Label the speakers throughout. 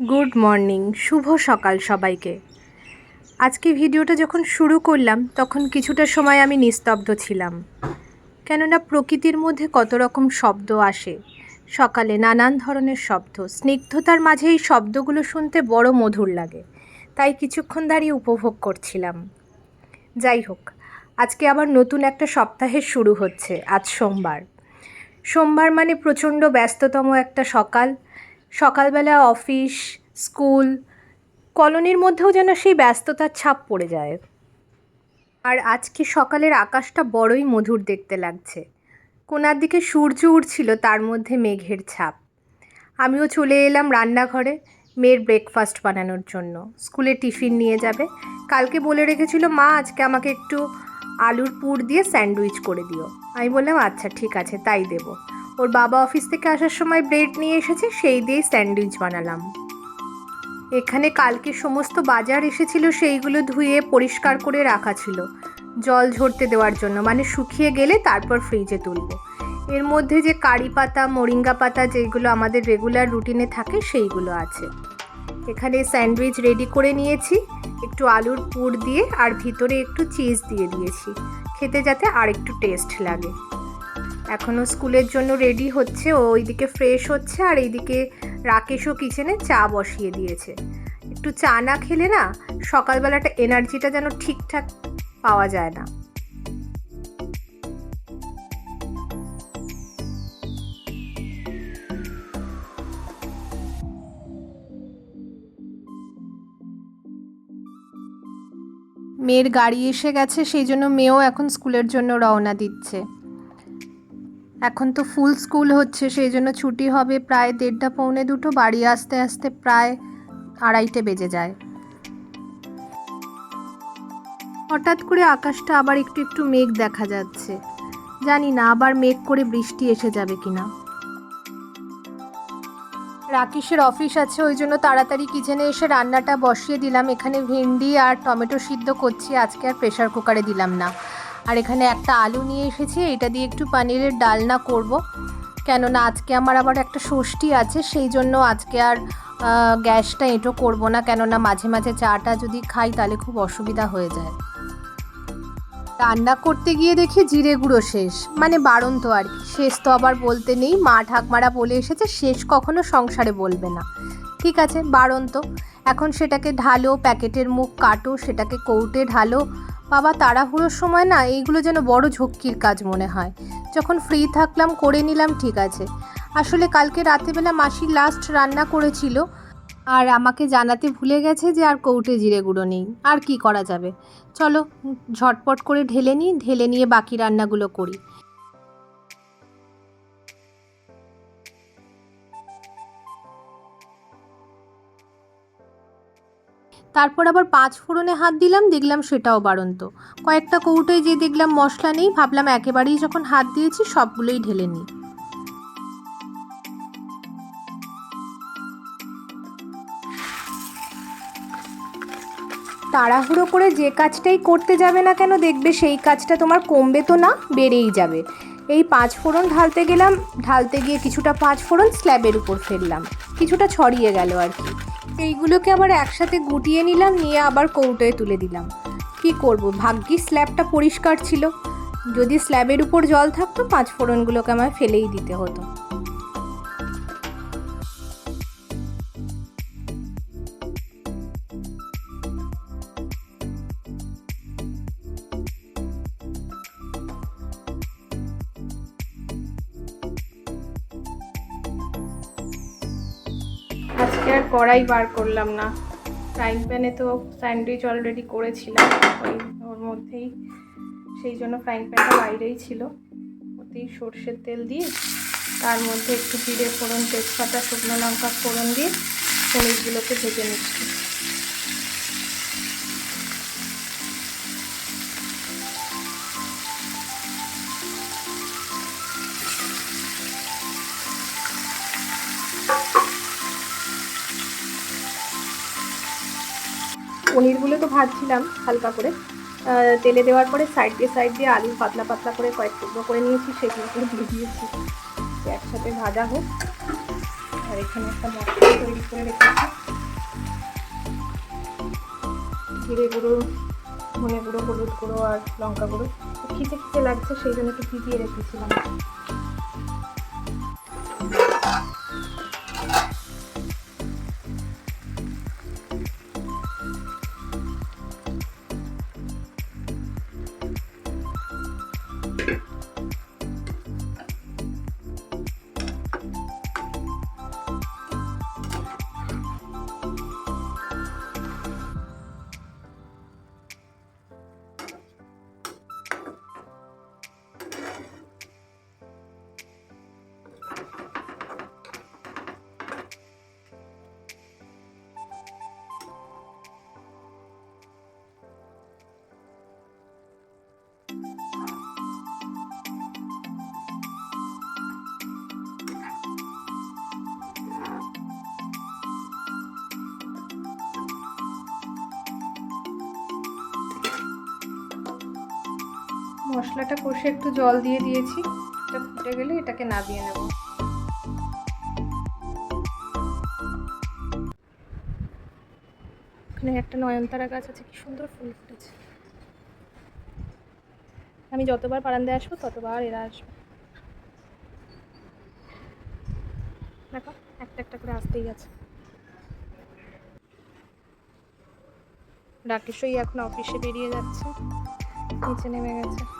Speaker 1: Good morning, শুভ সকাল সবাইকে। আজকে ভিডিওটা যখন শুরু করলাম, তখন কিছুটা সময় আমি নিস্তব্ধ ছিলাম। কেননা প্রকৃতির মধ্যে কত রকম শব্দ আসে। সকালে নানান ধরনের শব্দ, স্নিগ্ধতার মাঝে এই শব্দগুলো শুনতে বড় মধুর লাগে, তাই কিছুক্ষণ দাঁড়িয়ে উপভোগ করছিলাম। যাই হোক, আজকে আবার নতুন একটা সপ্তাহের শুরু হচ্ছে, আজ সোমবার। সোমবার মানে প্রচণ্ড ব্যস্ততম একটা সকাল সকালবেলা অফিস, স্কুল, কলোনির মধ্যেও যেন সেই ব্যস্ততার ছাপ পড়ে যায়। আর আজকে সকালের আকাশটা বড়ই মধুর দেখতে লাগছে। কোনার দিকে সূর্য উঠছিল তার মধ্যে মেঘের ছাপ। আমিও চলে এলাম রান্নাঘরে, মেয়ের ব্রেকফাস্ট বানানোর জন্য। স্কুলে টিফিন নিয়ে যাবে। কালকে বলে রেখেছিল, মা, আজকে আমাকে একটু আলুর পুর দিয়ে স্যান্ডউইচ করে দিও। আমি বললাম আচ্ছা ঠিক আছে, তাই দেবো। ওর বাবা অফিস থেকে আসার সময় ব্রেড নিয়ে এসেছে, সেই দিয়েই স্যান্ডউইচ বানালাম। এখানে কালকে সমস্ত বাজার এসেছিল, সেইগুলো ধুয়ে পরিষ্কার করে রাখা ছিল। জল ঝরতে দেওয়ার জন্য মানে শুকিয়ে গেলে তারপর ফ্রিজে তুলব। এর মধ্যে যে কারি পাতা, মোরিঙ্গা পাতা যেগুলো আমাদের রেগুলার রুটিনে থাকে, সেইগুলো আছে। এখানে স্যান্ডউইচ রেডি করে নিয়েছি, একটু আলুর পুর দিয়ে আর ভিতরে একটু চিজ দিয়ে দিয়েছি। খেতে যাতে আর একটু টেস্ট লাগে। এখনও স্কুলের জন্য রেডি হচ্ছে, ও ওইদিকে ফ্রেশ হচ্ছে আর এইদিকে রাকেশও কিচেনে চা বসিয়ে দিয়েছে। একটু চা না খেলে না সকালবেলাটা এনার্জিটা যেন ঠিকঠাক পাওয়া যায় না। মেয়ের গাড়ি এসে গেছে, সেই জন্য মেয়েও এখন স্কুলের জন্য রওনা দিচ্ছে। এখন তো ফুল স্কুল হচ্ছে, সেই জন্য ছুটি হবে প্রায় দেড়টা, পৌনে দুটো, বাড়ি আসতে আসতে প্রায় আড়াইটে বেজে যায়। হঠাৎ করে আকাশটা আবার একটু একটু মেঘ দেখা যাচ্ছে। জানি না আবার মেঘ করে বৃষ্টি এসে যাবে কিনা। রাকেশের অফিস আছে, ওই জন্য তাড়াতাড়ি কিচেনে এসে রান্নাটা বসিয়ে দিলাম। এখানে ভেন্ডি আর টমেটো সিদ্ধ করছি, আজকে আর প্রেশার কুকারে দিলাম না। আর এখানে একটা আলু নিয়ে এসেছি, এটা দিয়ে একটু পানিরের ডালনা করব। কেননা আজকে আমার আবার একটা ষষ্ঠী আছে, সেই জন্য আজকে আর গ্যাসটা এঁটো করব না, কেননা মাঝে মাঝে চাটা যদি খাই তাহলে খুব অসুবিধা হয়ে যায়। রান্না করতে গিয়ে দেখি জিরে গুঁড়ো শেষ মানে বারণ তো আর কি। শেষ তো আবার বলতে নেই, মা ঠাকমারা বলে এসেছে, শেষ কখনো সংসারে বলবে না। ঠিক আছে বারণ তো এখন সেটাকে ঢালো, প্যাকেটের মুখ কাটো, সেটাকে কৌটে ঢালো বাবা তাড়াহুড়োর সময় না এইগুলো যেন বড় ঝক্কির কাজ মনে হয়। যখন ফ্রি থাকলাম, করে নিলাম, ঠিক আছে। আসলে কালকে রাতেবেলা মাসি লাস্ট রান্না করেছিল। আর আমাকে জানাতে ভুলে গেছে যে আর কৌটে জিরে গুঁড়ো নেই। আর কি করা যাবে? চলো, ঝটপট করে ঢেলে নিই, ঢেলে নিয়ে বাকি রান্নাগুলো করি। তারপর আবার পাঁচ ফোড়নে হাত দিলাম, দেখলাম সেটাও বাড়ন্ত। কয়েকটা কৌটোয় যে দেখলাম মশলা নেই, ভাবলাম একেবারেই যখন হাত দিয়েছি সবগুলোই ঢেলে নিই। তাড়াহুড়ো করে যে কাজটাই করতে যাবে না কেন, দেখবে সেই কাজটা তোমার কমবে তো না, বেড়েই যাবে। এই পাঁচ ফোড়ন ঢালতে গেলাম, ঢালতে গিয়ে কিছুটা পাঁচ ফোড়ন স্ল্যাবের উপর ফেললাম। কিছুটা ছড়িয়ে গেল আর কি। এইগুলোকে আবার একসাথে গুটিয়ে নিলাম, নিয়ে আবার কৌটোয় তুলে দিলাম। কি করব? ভাগ্যি স্ল্যাবটা পরিষ্কার ছিল। যদি স্ল্যাবের উপর জল থাকতো, পাঁচ ফোড়নগুলোকে আমায় ফেলেই দিতে হতো। আজকে আর কড়াই বার করলাম না। ফ্রাইং প্যানে তো স্যান্ডউইচ অলরেডি করেছিলাম, ওই ওর মধ্যেই। সেই জন্য ফ্রাইং প্যানটা বাইরেই ছিল। ওতেই সর্ষের তেল দিয়ে, তার মধ্যে একটু জিরে ফোড়ন, তেজপাতা, শুকনো লঙ্কা ফোড়ন দিয়ে পনিরগুলোকে ভেজে নিচ্ছি। পনিরগুলো তো ভাজছিলাম হালকা করে। তেলে দেওয়ার পরে সাইড দিয়ে সাইড দিয়ে আলু পাতলা পাতলা করে কয়েক টুকরো করে নিয়েছি সেগুলোকে দিয়ে দিয়েছি। একসাথে ভাজা হোক। আর এখানে একটা মশলা তৈরি করে রেখেছি। জিরে গুঁড়ো, ধনে গুঁড়ো, হলুদ গুঁড়ো আর লঙ্কা গুঁড়ো। খিচে খিচে লাগছে, সেই জন্য একটু ভিজিয়ে রেখেছিলাম। মশলাটা কষে একটু জল দিয়ে দিয়েছি। এটা ফুটে গেলে এটাকে নামিয়ে নেব। ওখানে একটা নয়নতারা গাছ আছে, কি সুন্দর ফুল ফুটেছে। আমি যতবার বারান্দায় আসব, ততবার এরা আসবে। দেখো, একটা একটা করে আসতেই আছে। রাকেশই এখন অফিসে বেরিয়ে যাচ্ছে, নিচে নেমে গেছে।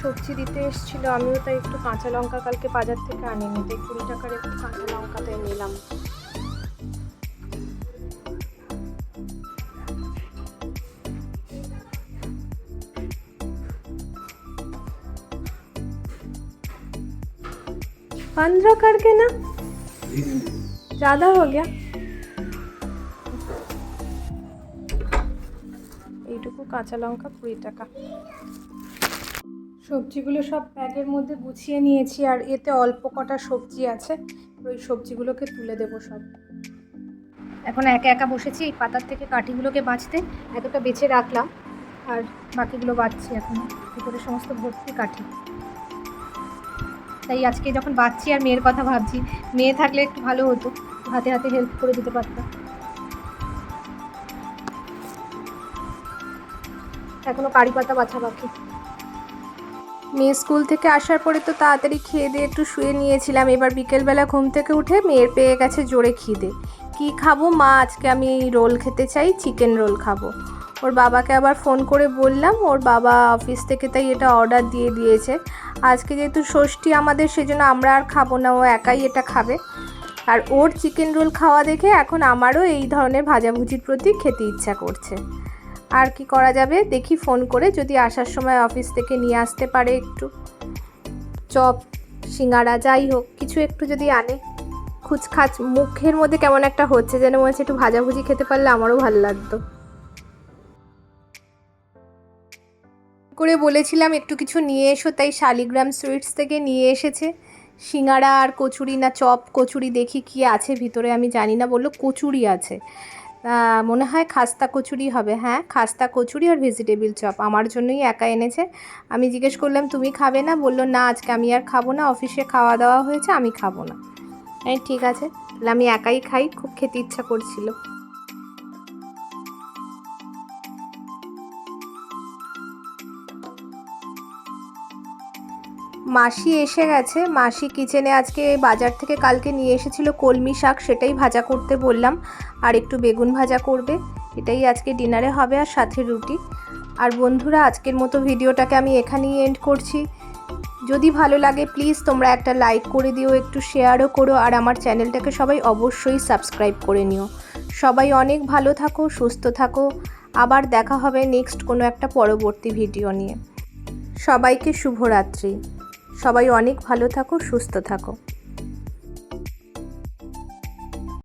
Speaker 1: সবজি দিতে এসেছিল আমিও তাই একটু কাঁচা লঙ্কা কালকে বাজার থেকে আনিনি তাই কুড়ি টাকার একটু কাঁচা লঙ্কা তাই নিলাম पंद्रह करके ना ज़्यादा हो गया এইটুকু কাঁচা লঙ্কা কুড়ি টাকা সবজিগুলো সব ব্যাগের মধ্যে গুছিয়ে নিয়েছি আর এতে অল্প কটা সবজি আছে। ওই সবজিগুলোকে তুলে দেবো সব। এখন একা একা বসেছি এই পাতার থেকে কাঠিগুলোকে বাঁচতে। এতটা বেছে রাখলাম। আর বাকিগুলো বাঁচছি এখন। ভিতরে সমস্ত ভর্তি কাঠি। তাই আজকে যখন বাঁচছি আর মেয়ের কথা ভাবছি, মেয়ে থাকলে একটু ভালো হতো। হাতে হাতে হেল্প করে দিতে পারতাম। এখনও কারি পাতা বাছা বাকি। মেয়ে স্কুল থেকে আসার পরে তো তাড়াতাড়ি খেয়ে দিয়ে একটু শুয়ে নিয়েছিলাম। এবার বিকেলবেলা ঘুম থেকে উঠে মেয়ের পেয়ে গেছে জোরে খিদে। কি খাব? মা, আজকে আমি রোল খেতে চাই, চিকেন রোল খাব। ওর বাবাকে আবার ফোন করে বললাম, ওর বাবা অফিস থেকে তাই এটা অর্ডার দিয়ে দিয়েছে। আজকে যেহেতু ষষ্ঠী আমাদের, সেজন্য আমরা আর খাব না, ও একাই এটা খাবে। আর ওর চিকেন রোল খাওয়া দেখে এখন আমারও এই ধরনের ভাজাভুজির প্রতি খেতে ইচ্ছা করছে। আর কি করা যাবে? দেখি ফোন করে, যদি আসার সময় অফিস থেকে নিয়ে আসতে পারে একটু। চপ, সিঙ্গারা, যাই হোক, কিছু একটু যদি আনে। খুচখাচ, মুখের মধ্যে কেমন একটা হচ্ছে যেন মনে হচ্ছে একটু ভাজাভুজি খেতে পারলে আমারও ভালো লাগতো। করে বলেছিলাম একটু কিছু নিয়ে এসো, তাই শালিগ্রাম সুইটস থেকে নিয়ে এসেছে। সিঙ্গারা আর কচুরি না, চপ, কচুরি দেখি কি আছে ভিতরে, আমি জানি না, বলল কচুরি আছে। মনে হয় খাস্তা কচুরি হবে হ্যাঁ? খাস্তা কচুরি আর ভেজিটেবিল চপ আমার জন্যই একা এনেছে। আমি জিজ্ঞেস করলাম, তুমি খাবে না? বলল, না, আজকে আমি আর খাব না, অফিসে খাওয়া দাওয়া হয়েছে, আমি খাব না। ঠিক আছে, তাহলে আমি একাই খাই। খুব খেতে ইচ্ছা করছিল। মাসি এসে গেছে। মাসি কিচেনে আজকে বাজার থেকে কালকে নিয়ে এসেছিল কলমি শাক, সেটাই ভাজা করতে বললাম। আর একটু বেগুন ভাজা করবে। এটাই আজকে ডিনারে হবে আর সাথে রুটি। আর বন্ধুরা, আজকের মতো ভিডিওটাকে আমি এখানেই এন্ড করছি। যদি ভালো লাগে প্লিজ তোমরা একটা লাইক করে দিও, একটু শেয়ারও করো, আর আমার চ্যানেলটাকে সবাই অবশ্যই সাবস্ক্রাইব করে নিও। সবাই অনেক ভালো থাকো, সুস্থ থাকো। আবার দেখা হবে নেক্সট কোনো একটা পরবর্তী ভিডিও নিয়ে। সবাইকে শুভরাত্রি। সবাই অনেক ভালো থাকো সুস্থ থাকো।